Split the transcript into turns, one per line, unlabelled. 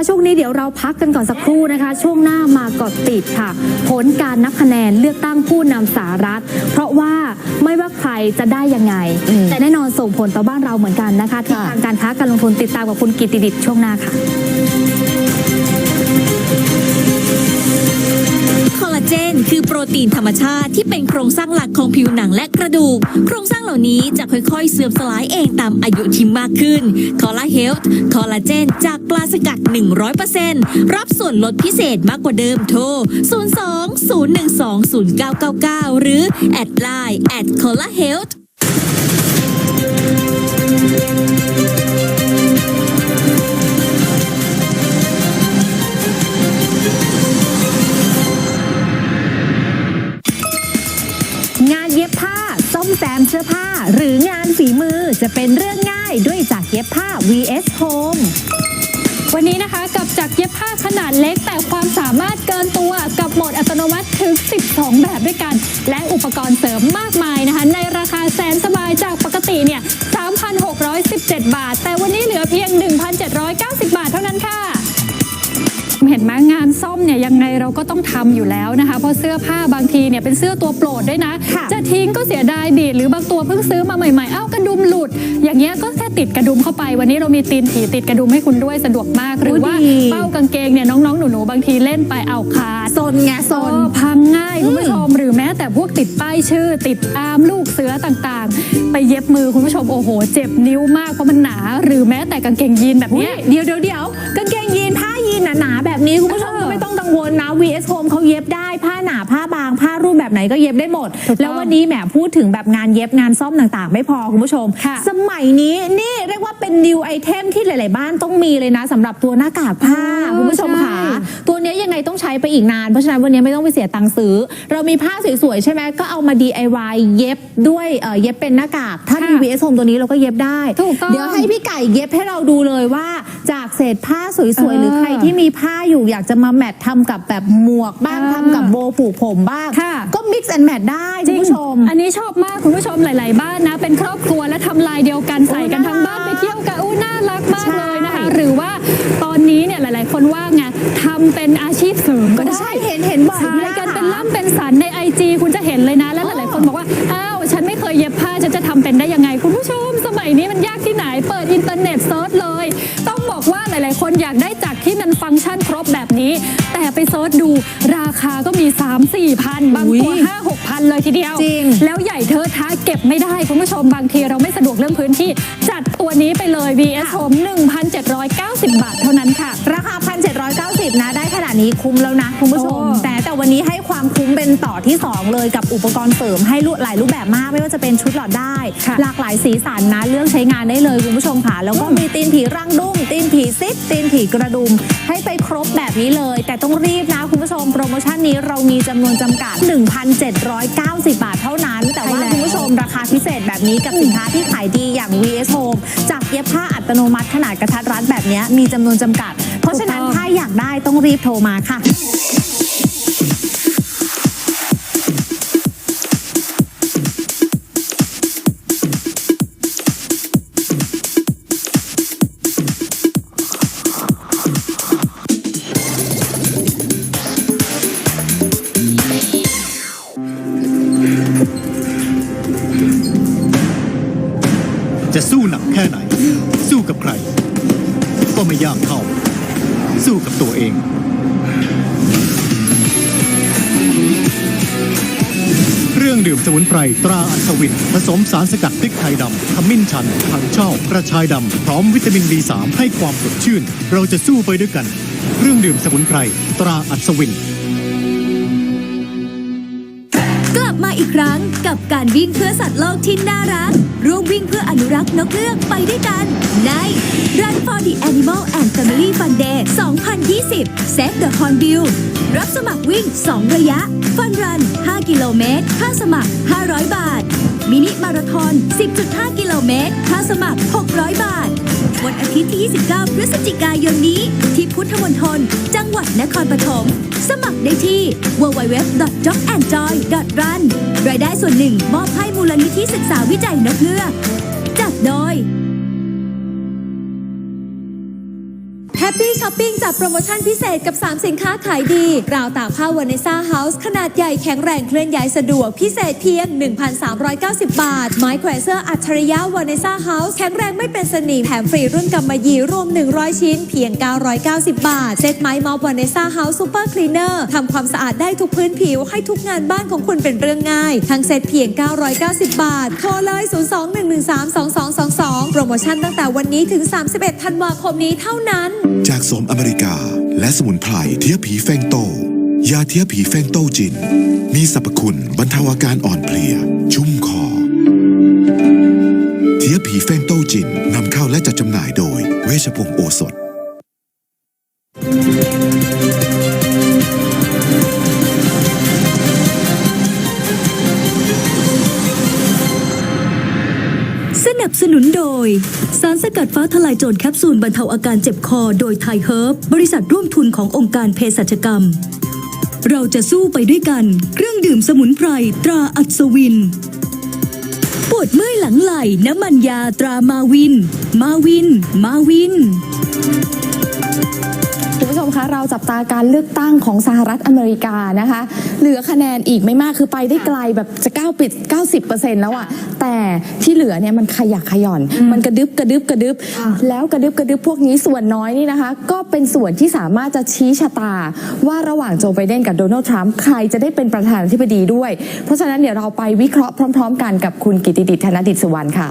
คะช่วงนี้เดี๋ยวเราพักกันก่อนสักครู่นะคะ ช่วงหน้ามากดติดค่ะ ผลการนับคะแนนเลือกตั้งผู้นำสหรัฐ เพราะว่าไม่ว่าใครจะได้ยังไง
อืม
แต่แน่นอนส่งผลต่อบ้านเราเหมือนกันนะคะที่
ค่ะ
ทางการค้าการลงทุนติดตามกับคุณกิตติดิษฐ์ช่วงหน้าค่ะา
เจน คือโปรตีนธรรมชาติที่เป็นโครงสร้างหลักของผิวหนังและกระดูก โครงสร้างเหล่านี้จะค่อยๆ เสื่อมสลายเองตามอายุที่มากขึ้น คอลลาเฮลท์คอลลาเจน จากปลาสกัด 100%รับส่วนลดพิเศษมากกว่าเดิมโทร 02 012 0999 หรือ แอดไลน์แอดคอลลาเฮลท์
งานเย็บผ้าซ่อมแซมเสื้อผ้า หรืองานฝีมือจะเป็นเรื่องง่ายด้วยจากเย็บผ้า vs home
วันนี้นะคะกับจักรเย็บผ้าขนาดเล็ก แต่ความสามารถเกินตัวกับโหมดอัตโนมัติถึง 12 แบบด้วยกัน และอุปกรณ์เสริมมากมายนะคะ ในราคาแสนสบายจากปกติเนี่ย 3,617 บาท แต่วันนี้เหลือเพียง 1,790 บาทเท่านั้นค่ะ เห็นไหมงานซ่อมเนี่ยยังไงเราก็ต้องทำอยู่แล้วนะคะ เพราะเสื้อผ้าบางทีเนี่ยเป็นเสื้อตัวโปรดด้วยนะ
ค่ะ
จะทิ้งก็เสียดายดีดหรือบางตัวเพิ่งซื้อมาใหม่ๆ เอ้ากระดุมหลุด อย่างเงี้ยก็แค่ติดกระดุมเข้าไป วันนี้เรามีตีนผีติดกระดุมให้คุณด้วยสะดวกมากหรือว่า
ดี
เป้ากางเกงเนี่ยน้องๆหนูๆบางทีเล่นไปเอาขาด
โซนไงโซน
เออพังง่ายคุณผู้ชมหรือแม้แต่พวกติดป้ายชื่อ ติดอาร์มลูกเสือต่างๆ ไปเย็บมือคุณผู้ชมโอ้โห เจ็บนิ้วมากเพราะมันหนา หรือแม้แต่กางเกงยีนแบบ
อุ๊
เนี้
ย
ย
เดี๋ยวเดี๋ยวเดี๋ยวกางเกงยีนผ้ายีน หนาๆแบบนี้คุณผู้ชม
เออ
ก็ไม่ต้องกังวลนะ vs home เขาเย็บได้ผ้าหนาผ้าบาง ผ้ารูปแบบไหนก็เย็บได้หมด
ถูกต้อง
แล้ววันนี้แหมพูดถึงแบบงานเย็บงานซ่อมต่างๆ ไม่พอคุณผู้ชม
ค่ะ
สมัยนี้นี่เรียกว่าเป็น new item ที่หลาย ๆ บ้านต้องมีเลยนะสำหรับตัวหน้ากากผ้า
เออ
คุณผู้ชมค่ะ
ใช่
ตัวเนี้ยยังไงต้องใช้ไปอีกนาน เพราะฉะนั้นวันนี้ไม่ต้องไปเสียตังค์ซื้อ เรามีผ้าสวย ๆ ใช่ไหมก็เอามา DIY เย็บด้วยเอ่อเย็บเป็นหน้ากาก ถ้ามี
ค่ะ
VS Home ตัวนี้เราก็เย็บได้
ถูกต้อง
เดี๋ยวให้พี่ไก่เย็บให้เราดูเลยว่าจากเศษผ้าสวย
เอ
ๆ
อ
หรือใครที่มีผ้าอยู่อยากจะมาแมททำกับแบบหมวกบ้าง
อ่า
ทำกับโบว์ผูกผมบ้าง
ค่ะ
ก็ mix and match ได้คุณผู้ชม
อันนี้ชอบมากคุณผู้ชมหลาย ๆ บ้านนะ เป็นครอบครัวและทำลายเดียวกันใส่กันทั้งบ้านไปเที่ยวกันอู้น่ารักมาก
ใช่
เลยนะคะ หรือว่าตอนนี้เนี่ยหลาย ๆ คนว่าไงทำเป็นอาชีพเสริมก็ได้
ใช่เห็นเห็นบ่อย
ใช้
พี่
กัน
ค่ะ
เป็นล่ำเป็นสันในไอจีคุณจะเห็นเลยนะ แล้วหลาย ๆ คนบอกว่าอ้าวฉันไม่เคยเย็บผ้าฉันจะทำเป็นได้ยังไงคุณผู้ชม สมัยนี้มันยากที่ไหน เปิดอินเทอร์เน็ตเซิร์ชเลย ต้องบอกว่าหลาย ๆ คนอยากได้จักรที่มันฟังก์ชันครบแบบนี้ แต่ไปเซิร์ชดูราคาก็มี 3 4พันบาง
อุ๊
ตัวย5 6พันเลยทีเดียว
จริง
แล้วใหญ่เธอะท้าเก็บไม่ได้ คุณผู้ชมบางทีเราไม่สะดวกเรื่องพื้นที่ จัดตัวนี้ไปเลย VS Home 1,790 บาทเท่านั้นค่ะ
ราคา 1,790 นะ ได้ขนาดนี้คุ้มแล้วนะ คุณผู้ชม
โอ้
แต่ แต่วันนี้ให้ความคุ้มเป็นต่อที่ 2 เลยกับอุปกรณ์เสริมให้รูหลายรูปแบบมาก ไม่ว่าจะเป็นชุดหลอดได้
ค่ะ
หลากหลายสีสันนะเลือกใช้งานได้เลยคุณผู้ชมค่ะ แล้วก็มีตีนผีรังดุ้งตีนผีซิปตีนผีกระดุม ให้ไปครบแบบนี้เลย แต่ต้องรีบนะคุณผู้ชมโปรโมชั่นนี้เรามีจำนวนจำกัด 1,790 บาทเท่านั้น แต่ว่า
ใช่แล้ว
คุณผู้ชมราคาพิเศษแบบนี้กับสินค้าที่ขายดีอย่าง VS Home จากเย็บผ้าอัตโนมัติขนาดกระทัดรัดแบบนี้มีจำนวนจำกัด เพราะฉะนั้น
ถูกต้อง
ถ้าอยากได้ต้องรีบโทรมาค่ะ
จะ ค่ไหน สู้กับใคร ก็ไม่ยากเท่า สู้กับตัวเอง เครื่องดื่มสมุนไพรตราอัศวิน ผสมสารสกัดพริกไทยดำขมิ้นชันถังเช่ากระชายดำ พร้อมวิตามิน B3 ให้ความสดชื่น เราจะสู้ไปด้วยกัน เครื่องดื่มสมุนไพรตราอัศวิน
กลับมาอีกครั้งกับการวิ่งเพื่อสัตว์โลกที่น่ารัก อนุรักษ์นกเงือกไปด้วยกัน ใน Run for the Animal and Family Fun Day 2020 Save the Hornbill รับสมัครวิ่ง 2 ระยะ Fun Run 5กิโลเมตร ค่าสมัคร 500 บาท มินิมาราธอน 10.5 กิโลเมตร ค่าสมัคร 600 บาท วันอาทิตย์ที่ 29 พฤศจิกายนนี้ ที่พุทธมณฑล จังหวัดนครปฐม สมัครได้ที่ www.jobandjoy.run รายได้ส่วนหนึ่งมอบให้มูลนิธิศึกษาวิจัยนกเงือก จั
แค่
ปปี้ช้อปปิ้งจับโปรโมชั่นพิเศษกับ 3 สินค้าขายดี ราวตากผ้าวานิซ่าเฮาส์ขนาดใหญ่แข็งแรงเคลื่อนย้ายสะดวก พิเศษเพียง 1,390 บาท ไม้แขวนเสื้ออัจฉริยะวานิซ่าเฮาส์แข็งแรงไม่เป็นสนิมแถมฟรีรุ่นกำมะหยี่รวม 100 ชิ้น เพียง 990 บาท เซ็ตไม้มอบวานิซ่าเฮาส์ซูเปอร์คลีเนอร์ทำความสะอาดได้ทุกพื้นผิวให้ทุกงานบ้านของคุณเป็นเรื่องง่าย ทั้งเซ็ตเพียง 990 บาท โทรเลย 021132222 โปรโมชั่นตั้งแต่วันนี้ถึง 31 ธันวาคมนี้เท่านั้น
จากสมอเมริกา และสมุนไพรเทียผีแฟงโต ยาเทียผีแฟงโตจิน มีสรรพคุณบรรเทาอาการอ่อนเพลีย ชุ่มคอ เทียผีแฟงโตจินนำเข้าและจัดจำหน่ายโดยเวชพงศ์โอสถ
บสนุนโดย สารสกัดฟ้าทลายโจรแคปซูลบรรเทาอาการเจ็บคอโดยไทยเฮิร์บบริษัทร่วมทุนขององค์การเภสัชกรรม เราจะสู้ไปด้วยกัน เครื่องดื่มสมุนไพรตราอัศวิน ปวดเมื่อยหลังไหล่น้ำมันยาตรามาวิน มาวิน มาวิน
คุณผู้ชมคะเราจับตาการเลือกตั้งของสหรัฐอเมริกานะคะ เหลือคะแนนอีกไม่มากคือไปได้ไกลแบบจะ9ปิด90%แล้วอะแต่ที่เหลือเนี่ยมันขยักขย่อน มันกระดึบกระดึบกระดึบ แล้วกระดึบกระดึบพวกนี้ส่วนน้อยนี่นะคะ ก็เป็นส่วนที่สามารถจะชี้ชะตา ว่าระหว่างโจไบเดนกับโดนัลด์ทรัมป์ใครจะได้เป็นประธานาธิบดีด้วย เพราะฉะนั้นเดี๋ยวเราไปวิเคราะห์พร้อม ๆ กันกับคุณกิติดิษฐ์ธนดิษฐ์สุวรรณค่ะ